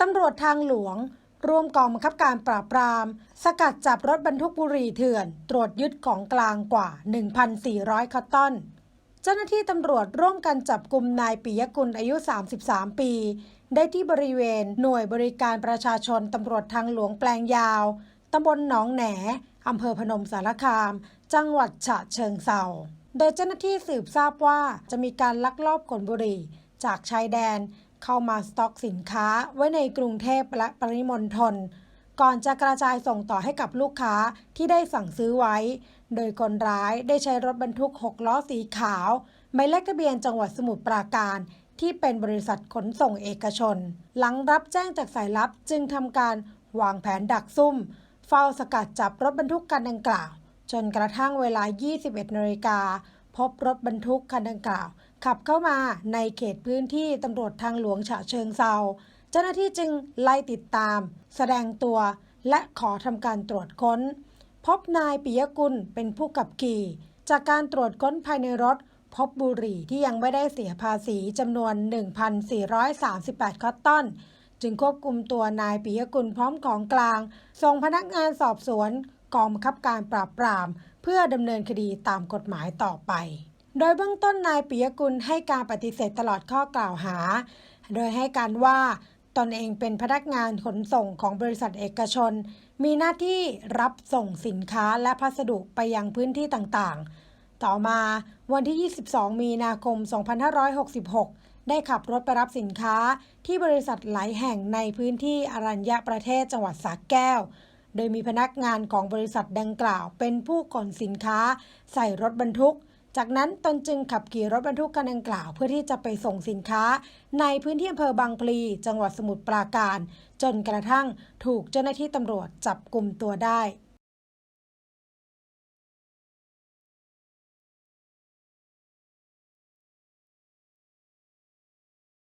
ตำรวจทางหลวง ร่วมกองบังคับการปราบปราม สกัดจับรถบรรทุกบุหรี่เถื่อน ตรวจยึดของกลางกว่า 1,400 คัตตันเจ้าหน้าที่ตำรวจร่วมกันจับกลุ่มนายปิยกุลอายุ 33 ปี ได้ที่บริเวณหน่วยบริการประชาชนตำรวจทางหลวงแปลงยาวตำบลหนองแหนอำเภอพนมสารคาม จังหวัดฉะเชิงเซาโดยเจ้าหน้าที่สืบทราบว่าจะมีการลักลอบขนบุหรี่ จากชายแดน เข้ามาสต็อกสินค้าไว้ในกรุงเทพและปริมณฑลก่อนจะกระจายส่งต่อให้กับลูกค้าที่ได้สั่งซื้อไว้ โดยคนร้ายได้ใช้รถบรรทุก 6 ล้อสีขาวหมายเลขทะเบียนจังหวัดสมุทรปราการ ที่เป็นบริษัทขนส่งเอกชน หลังรับแจ้งจากสายลับจึงทำการวางแผนดักซุ่ม เฝ้าสกัดจับรถบรรทุกคันดังกล่าว จนกระทั่งเวลา 21นาฬิกา พบรถบรรทุกคันดังกล่าว ขับเข้ามาในเขตพื้นที่ตำรวจทางหลวงฉะเชิงเซาเจ้าหน้าที่จึงไล่ติดตาม แสดงตัว และขอทำการตรวจค้น พบนายปิยกุลเป็นผู้ขับขี่ จากการตรวจค้นภายในรถ พบบุหรี่ที่ยังไม่ได้เสียภาษีจำนวน 1,438 คอตตอน จึงควบคุมตัวนายปิยกุลพร้อมของกลาง ส่งพนักงานสอบสวน กองบังคับการปราบปราม เพื่อดำเนินคดีตามกฎหมายต่อไป โดยเบื้องต้นนายปิยกุลให้การปฏิเสธตลอดข้อกล่าวหา โดยให้การว่าตนเองเป็นพนักงานขนส่งของบริษัทเอกชน มีหน้าที่รับส่งสินค้าและพัสดุไปยังพื้นที่ต่างๆ ต่อมาวันที่ 22 มีนาคม 2566 ได้ขับรถไปรับสินค้าที่บริษัทหลายแห่งในพื้นที่อรัญญประเทศจังหวัดสระแก้ว โดยมีพนักงานของบริษัทดังกล่าว เป็นผู้ขนสินค้า ใส่รถบรรทุก จากนั้นตนจึงขับขี่รถบรรทุกคันดังกล่าว เพื่อที่จะไปส่งสินค้า ในพื้นที่อำเภอบางพลี จังหวัดสมุทรปราการ จนกระทั่งถูกเจ้าหน้าที่ตำรวจจับกลุ่มตัวได้